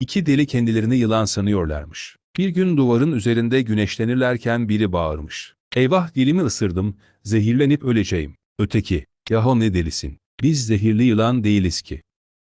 İki deli kendilerini yılan sanıyorlarmış. Bir gün duvarın üzerinde güneşlenirlerken biri bağırmış. Eyvah dilimi ısırdım, zehirlenip öleceğim. Öteki, yahu ne delisin. Biz zehirli yılan değiliz ki.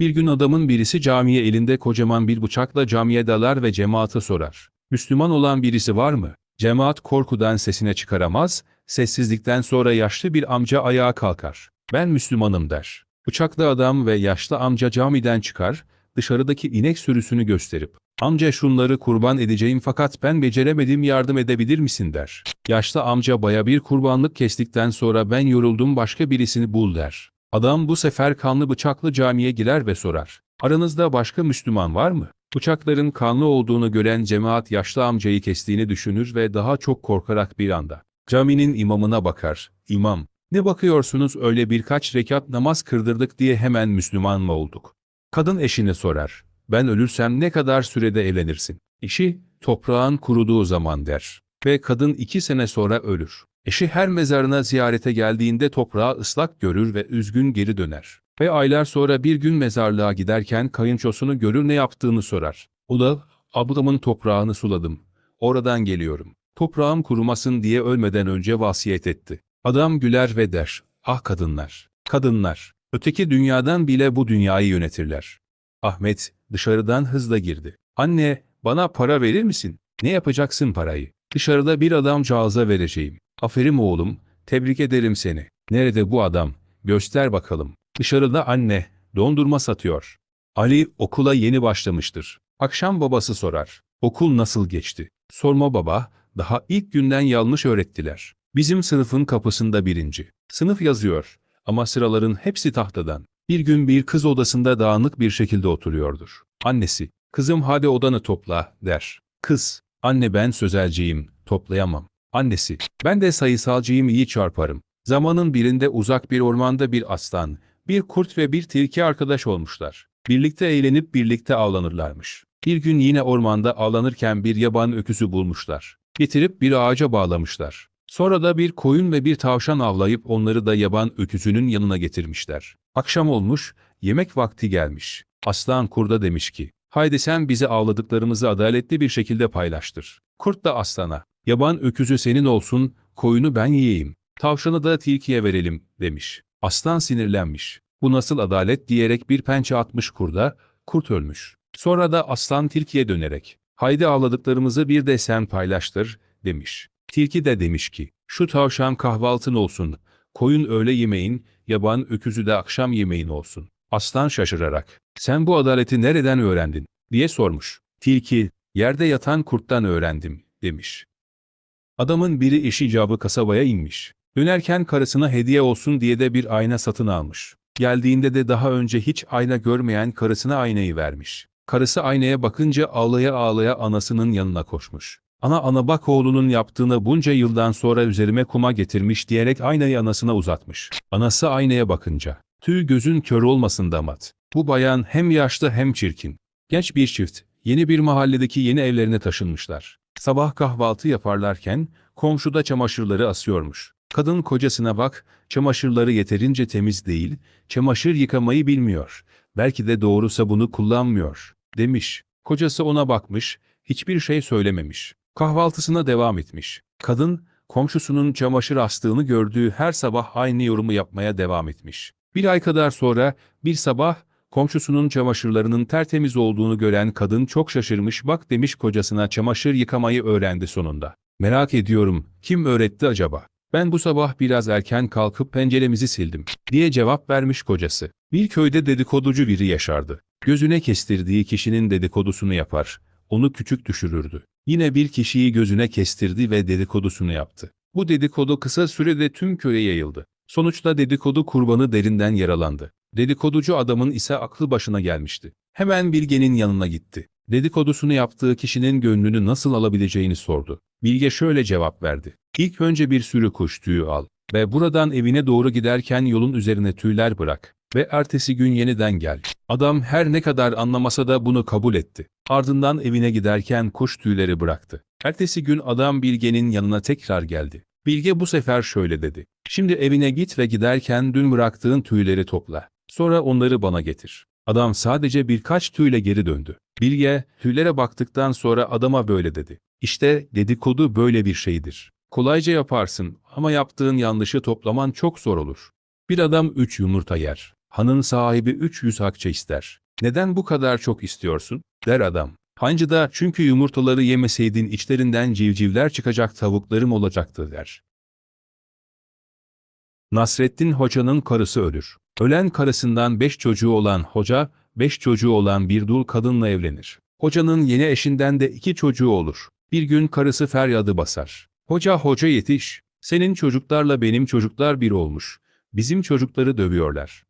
Bir gün adamın birisi camiye elinde kocaman bir bıçakla camiye dalar ve cemaate sorar. Müslüman olan birisi var mı? Cemaat korkudan sesine çıkaramaz, sessizlikten sonra yaşlı bir amca ayağa kalkar. Ben Müslümanım der. Bıçaklı adam ve yaşlı amca camiden çıkar, dışarıdaki inek sürüsünü gösterip, amca şunları kurban edeceğim fakat ben beceremedim yardım edebilir misin der. Yaşlı amca baya bir kurbanlık kestikten sonra ben yoruldum başka birisini bul der. Adam bu sefer kanlı bıçaklı camiye girer ve sorar. Aranızda başka Müslüman var mı? Bıçakların kanlı olduğunu gören cemaat yaşlı amcayı kestiğini düşünür ve daha çok korkarak bir anda. Caminin imamına bakar. İmam, ne bakıyorsunuz öyle birkaç rekat namaz kırdırdık diye hemen Müslüman mı olduk? Kadın eşine sorar. Ben ölürsem ne kadar sürede evlenirsin? Eşi, toprağın kuruduğu zaman der. Ve kadın iki sene sonra ölür. Eşi her mezarına ziyarete geldiğinde toprağı ıslak görür ve üzgün geri döner. Ve aylar sonra bir gün mezarlığa giderken kayınçosunu görür ne yaptığını sorar. O da, ablamın toprağını suladım. Oradan geliyorum. Toprağım kurumasın diye ölmeden önce vasiyet etti. Adam güler ve der, ah kadınlar, kadınlar, öteki dünyadan bile bu dünyayı yönetirler. Ahmet, dışarıdan hızla girdi. Anne, bana para verir misin? Ne yapacaksın parayı? Dışarıda bir adamcağıza vereceğim. Aferin oğlum, tebrik ederim seni. Nerede bu adam? Göster bakalım. Dışarıda anne, dondurma satıyor. Ali okula yeni başlamıştır. Akşam babası sorar. Okul nasıl geçti? Sorma baba, daha ilk günden yanlış öğrettiler. Bizim sınıfın kapısında birinci. Sınıf yazıyor ama sıraların hepsi tahtadan. Bir gün bir kız odasında dağınık bir şekilde oturuyordur. Annesi, kızım hadi odanı topla, der. Kız, anne ben sözelciyim, toplayamam. Annesi, ben de sayısalcıyım iyi çarparım. Zamanın birinde uzak bir ormanda bir aslan, bir kurt ve bir tilki arkadaş olmuşlar. Birlikte eğlenip birlikte avlanırlarmış. Bir gün yine ormanda avlanırken bir yaban öküzü bulmuşlar. Getirip bir ağaca bağlamışlar. Sonra da bir koyun ve bir tavşan avlayıp onları da yaban öküzünün yanına getirmişler. Akşam olmuş, yemek vakti gelmiş. Aslan kurda demiş ki, haydi sen bize avladıklarımızı adaletli bir şekilde paylaştır. Kurt da aslana, yaban öküzü senin olsun, koyunu ben yiyeyim. Tavşanı da tilkiye verelim, demiş. Aslan sinirlenmiş. Bu nasıl adalet diyerek bir pençe atmış kurda, kurt ölmüş. Sonra da aslan tilkiye dönerek, haydi avladıklarımızı bir de sen paylaştır, demiş. Tilki de demiş ki, şu tavşan kahvaltın olsun, koyun öğle yemeğin, yaban öküzü de akşam yemeğin olsun. Aslan şaşırarak, sen bu adaleti nereden öğrendin, diye sormuş. Tilki, yerde yatan kurttan öğrendim, demiş. Adamın biri iş icabı kasabaya inmiş. Dönerken karısına hediye olsun diye de bir ayna satın almış. Geldiğinde de daha önce hiç ayna görmeyen karısına aynayı vermiş. Karısı aynaya bakınca ağlaya ağlaya anasının yanına koşmuş. Ana ana bak oğlunun yaptığını bunca yıldan sonra üzerime kuma getirmiş diyerek aynayı anasına uzatmış. Anası aynaya bakınca, tüy gözün kör olmasın damat. Bu bayan hem yaşlı hem çirkin. Genç bir çift, yeni bir mahalledeki yeni evlerine taşınmışlar. Sabah kahvaltı yaparlarken, komşuda çamaşırları asıyormuş. Kadın kocasına bak, çamaşırları yeterince temiz değil, çamaşır yıkamayı bilmiyor. Belki de doğru sabunu kullanmıyor, demiş. Kocası ona bakmış, hiçbir şey söylememiş. Kahvaltısına devam etmiş. Kadın, komşusunun çamaşır astığını gördüğü her sabah aynı yorumu yapmaya devam etmiş. Bir ay kadar sonra, bir sabah, komşusunun çamaşırlarının tertemiz olduğunu gören kadın çok şaşırmış bak demiş kocasına çamaşır yıkamayı öğrendi sonunda. Merak ediyorum, kim öğretti acaba? Ben bu sabah biraz erken kalkıp penceremizi sildim, diye cevap vermiş kocası. Bir köyde dedikoducu biri yaşardı. Gözüne kestirdiği kişinin dedikodusunu yapar, onu küçük düşürürdü. Yine bir kişiyi gözüne kestirdi ve dedikodusunu yaptı. Bu dedikodu kısa sürede tüm köye yayıldı. Sonuçta dedikodu kurbanı derinden yaralandı. Dedikoducu adamın ise aklı başına gelmişti. Hemen Bilge'nin yanına gitti. Dedikodusunu yaptığı kişinin gönlünü nasıl alabileceğini sordu. Bilge şöyle cevap verdi. İlk önce bir sürü kuş tüyü al ve buradan evine doğru giderken yolun üzerine tüyler bırak ve ertesi gün yeniden gel. Adam her ne kadar anlamasa da bunu kabul etti. Ardından evine giderken kuş tüyleri bıraktı. Ertesi gün adam Bilge'nin yanına tekrar geldi. Bilge bu sefer şöyle dedi. Şimdi evine git ve giderken dün bıraktığın tüyleri topla. Sonra onları bana getir. Adam sadece birkaç tüyle geri döndü. Bilge, tüylere baktıktan sonra adama böyle dedi. İşte dedikodu böyle bir şeydir. Kolayca yaparsın ama yaptığın yanlışı toplaman çok zor olur. Bir adam üç yumurta yer. Hanın sahibi 300 akçe ister. Neden bu kadar çok istiyorsun? der adam. Hancı da çünkü yumurtaları yemeseydin içlerinden civcivler çıkacak tavuklarım olacaktı der. Nasrettin Hoca'nın karısı ölür. Ölen karısından beş çocuğu olan hoca, beş çocuğu olan bir dul kadınla evlenir. Hocanın yeni eşinden de iki çocuğu olur. Bir gün karısı feryadı basar. Hoca hoca yetiş, senin çocuklarla benim çocuklar bir olmuş. Bizim çocukları dövüyorlar.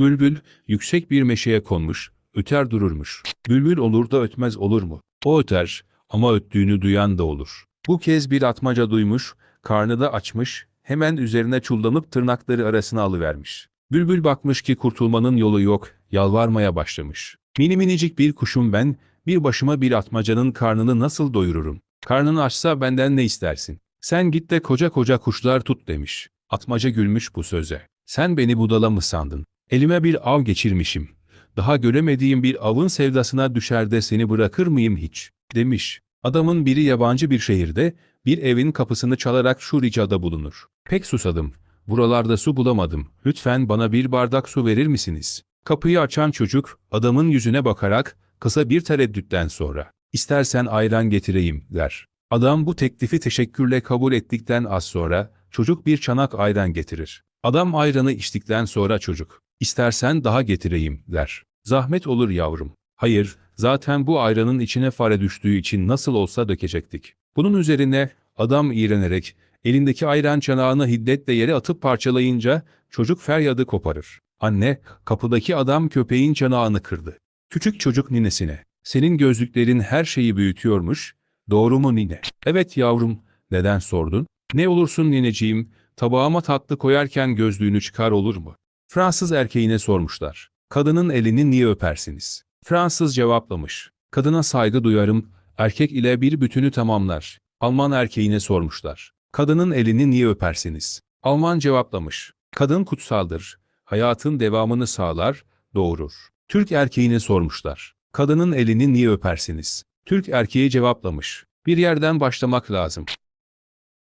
Bülbül, yüksek bir meşeye konmuş, öter dururmuş. Bülbül olur da ötmez olur mu? O öter, ama öttüğünü duyan da olur. Bu kez bir atmaca duymuş, karnı da açmış, hemen üzerine çullanıp tırnakları arasına alıvermiş. Bülbül bakmış ki kurtulmanın yolu yok, yalvarmaya başlamış. Mini minicik bir kuşum ben, bir başıma bir atmacanın karnını nasıl doyururum? Karnın açsa benden ne istersin? Sen git de koca koca kuşlar tut demiş. Atmaca gülmüş bu söze. Sen beni budala mı sandın? Elime bir av geçirmişim. Daha göremediğim bir avın sevdasına düşer de seni bırakır mıyım hiç? Demiş. Adamın biri yabancı bir şehirde, bir evin kapısını çalarak şu ricada bulunur. Pek susadım. Buralarda su bulamadım. Lütfen bana bir bardak su verir misiniz? Kapıyı açan çocuk, adamın yüzüne bakarak, kısa bir tereddütten sonra, istersen ayran getireyim, der. Adam bu teklifi teşekkürle kabul ettikten az sonra, çocuk bir çanak ayran getirir. Adam ayranı içtikten sonra çocuk, istersen daha getireyim, der. Zahmet olur yavrum. Hayır, zaten bu ayranın içine fare düştüğü için nasıl olsa dökecektik. Bunun üzerine adam iğrenerek elindeki ayran çanağını hiddetle yere atıp parçalayınca çocuk feryadı koparır. Anne, kapıdaki adam köpeğin çanağını kırdı. Küçük çocuk ninesine, senin gözlüklerin her şeyi büyütüyormuş, doğru mu nine? Evet yavrum, neden sordun? Ne olursun nineciğim, tabağıma tatlı koyarken gözlüğünü çıkar olur mu? Fransız erkeğine sormuşlar. Kadının elini niye öpersiniz? Fransız cevaplamış. Kadına saygı duyarım, erkek ile bir bütünü tamamlar. Alman erkeğine sormuşlar. Kadının elini niye öpersiniz? Alman cevaplamış. Kadın kutsaldır. Hayatın devamını sağlar, doğurur. Türk erkeğine sormuşlar. Kadının elini niye öpersiniz? Türk erkeği cevaplamış. Bir yerden başlamak lazım.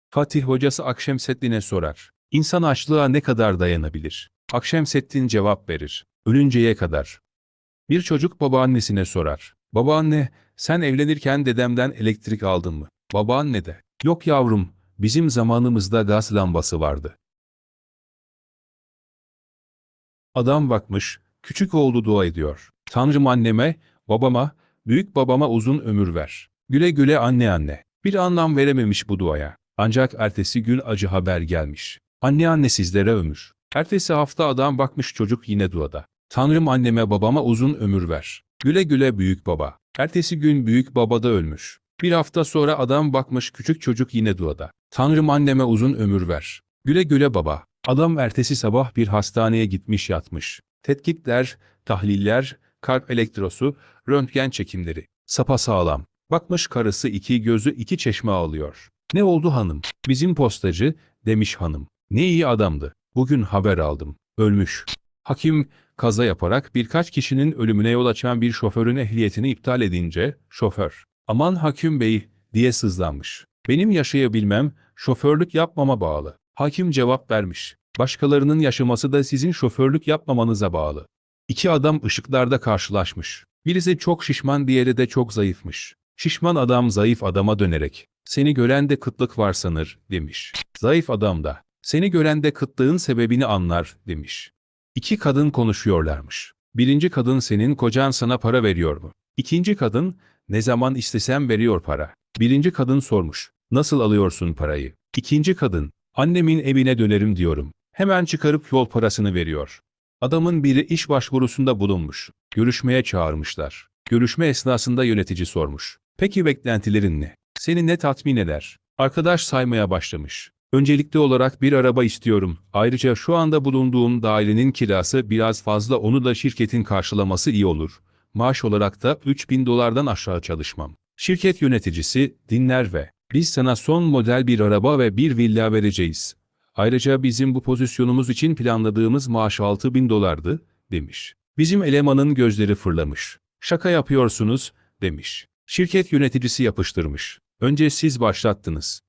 Fatih hocası Akşemseddin'e sorar. İnsan açlığa ne kadar dayanabilir? Akşemseddin cevap verir. Ölünceye kadar. Bir çocuk babaannesine sorar. Babaanne, sen evlenirken dedemden elektrik aldın mı? Babaanne de. Yok yavrum, bizim zamanımızda gaz lambası vardı. Adam bakmış, küçük oğlu dua ediyor. Tanrım anneme, babama, büyük babama uzun ömür ver. Güle güle anne anne. Bir anlam verememiş bu duaya. Ancak ertesi gün acı haber gelmiş. Anne anne sizlere ömür. Ertesi hafta adam bakmış çocuk yine duada. Tanrım anneme babama uzun ömür ver. Güle güle büyük baba. Ertesi gün büyük baba da ölmüş. Bir hafta sonra adam bakmış küçük çocuk yine duada. Tanrım anneme uzun ömür ver. Güle güle baba. Adam ertesi sabah bir hastaneye gitmiş yatmış. Tetkikler, tahliller, kalp elektrosu, röntgen çekimleri. Sapa sağlam. Bakmış karısı iki gözü iki çeşme ağlıyor. Ne oldu hanım? Bizim postacı, demiş hanım. Ne iyi adamdı. Bugün haber aldım. Ölmüş. Hakim, kaza yaparak birkaç kişinin ölümüne yol açan bir şoförün ehliyetini iptal edince, şoför, aman hakim bey, diye sızlanmış. Benim yaşayabilmem, şoförlük yapmama bağlı. Hakim cevap vermiş. Başkalarının yaşaması da sizin şoförlük yapmamanıza bağlı. İki adam ışıklarda karşılaşmış. Birisi çok şişman diğeri de çok zayıfmış. Şişman adam zayıf adama dönerek, seni gören de kıtlık var sanır, demiş. Zayıf adam da, seni gören de kıtlığın sebebini anlar, demiş. İki kadın konuşuyorlarmış. Birinci kadın senin kocan sana para veriyor mu? İkinci kadın, ne zaman istesem veriyor para. Birinci kadın sormuş, nasıl alıyorsun parayı? İkinci kadın, annemin evine dönerim diyorum. Hemen çıkarıp yol parasını veriyor. Adamın biri iş başvurusunda bulunmuş. Görüşmeye çağırmışlar. Görüşme esnasında yönetici sormuş. Peki beklentilerin ne? Seni ne tatmin eder? Arkadaş saymaya başlamış. Öncelikli olarak bir araba istiyorum. Ayrıca şu anda bulunduğum dairenin kirası biraz fazla onu da şirketin karşılaması iyi olur. Maaş olarak da 3000 dolardan aşağı çalışmam. Şirket yöneticisi dinler ve biz sana son model bir araba ve bir villa vereceğiz. Ayrıca bizim bu pozisyonumuz için planladığımız maaş 6 bin dolardı, demiş. Bizim elemanın gözleri fırlamış. Şaka yapıyorsunuz, demiş. Şirket yöneticisi yapıştırmış. Önce siz başlattınız.